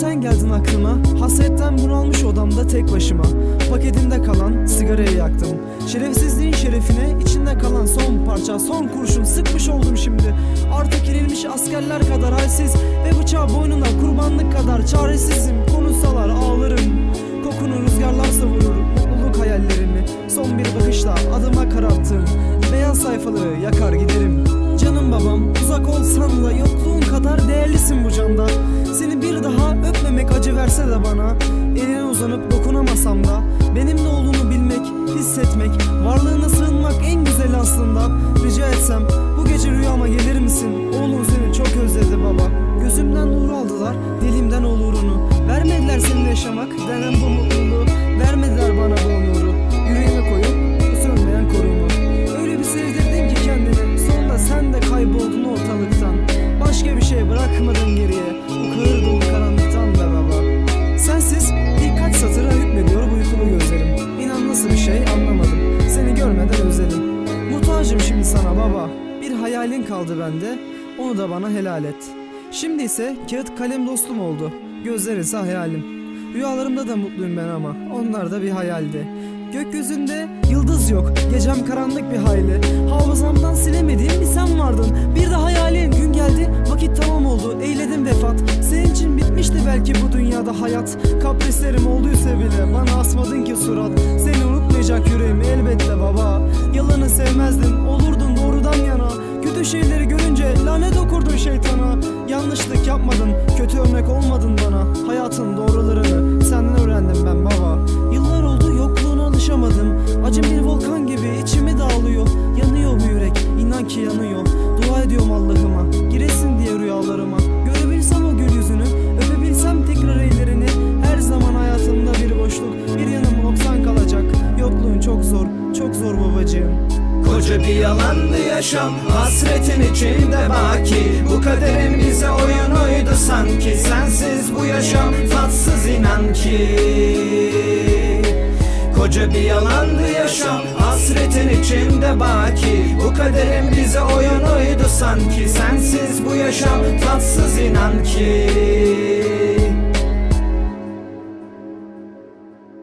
sen geldin aklıma. Hasretten bunalmış odamda tek başıma. Paketimde kalan sigarayı yaktım. Şerefsizliğin şerefine içinde kalan son parça Son kurşun. Sıkmış oldum şimdi. Artık erilmiş askerler kadar halsiz Ve bıçağı boynuna kurbanlık kadar çaresizim. Konuşsalar ağlarım. Kokunu rüzgarlar savurur. Mutluluk hayallerimi Son bir bakışla adıma kararttım. Beyaz sayfaları yakar giderim. Canım babam uzak olsan da yokluğun kadar değerlisin bu canda. Seni bir daha acı verse de bana Eline uzanıp dokunamasam da Benimle olduğunu bilmek, hissetmek Varlığına sığınmak nasıl bir şey anlamadım. Seni görmeden özledim. Muhtacım şimdi sana baba. Bir hayalin kaldı bende. Onu da bana helal et. Şimdi ise kağıt kalem dostum oldu. Gözler ise hayalim. Rüyalarımda da mutluyum ben ama Onlar da bir hayaldi. Gökyüzünde yıldız yok Gecem karanlık bir hayli. Hafızamdan silemediğim bir sen vardın. Bir de hayalin gün geldi Vakit tamam oldu. Eyledim vefat. Senin için bitmişti belki bu dünyada hayat. Kaprislerim olduysa bile Bana asmadın ki surat. Seni unutmayacak yüreğim elbette baba. Yalanı sevmezdin olurdun doğrudan yana. Kötü şeyleri görünce lanet okurdun şeytana. Yanlışlık yapmadın kötü örnek olmadın bana. Hayatın doğrularını senden öğrendim ben baba. Yıllar oldu yokluğuna alışamadım. Acım bir volkan gibi içimi dağılıyor. Yanıyor bu yürek inan ki yanıyor. Dua ediyorum Allah'ıma zor babacığım. Koca bir yalandı yaşam Hasretin içinde baki. Bu kaderin bize oyunuydu sanki. Sensiz bu yaşam tatsız inan ki. Koca bir yalandı yaşam Hasretin içinde baki. Bu kaderin bize oyunuydu sanki. Sensiz bu yaşam tatsız inan ki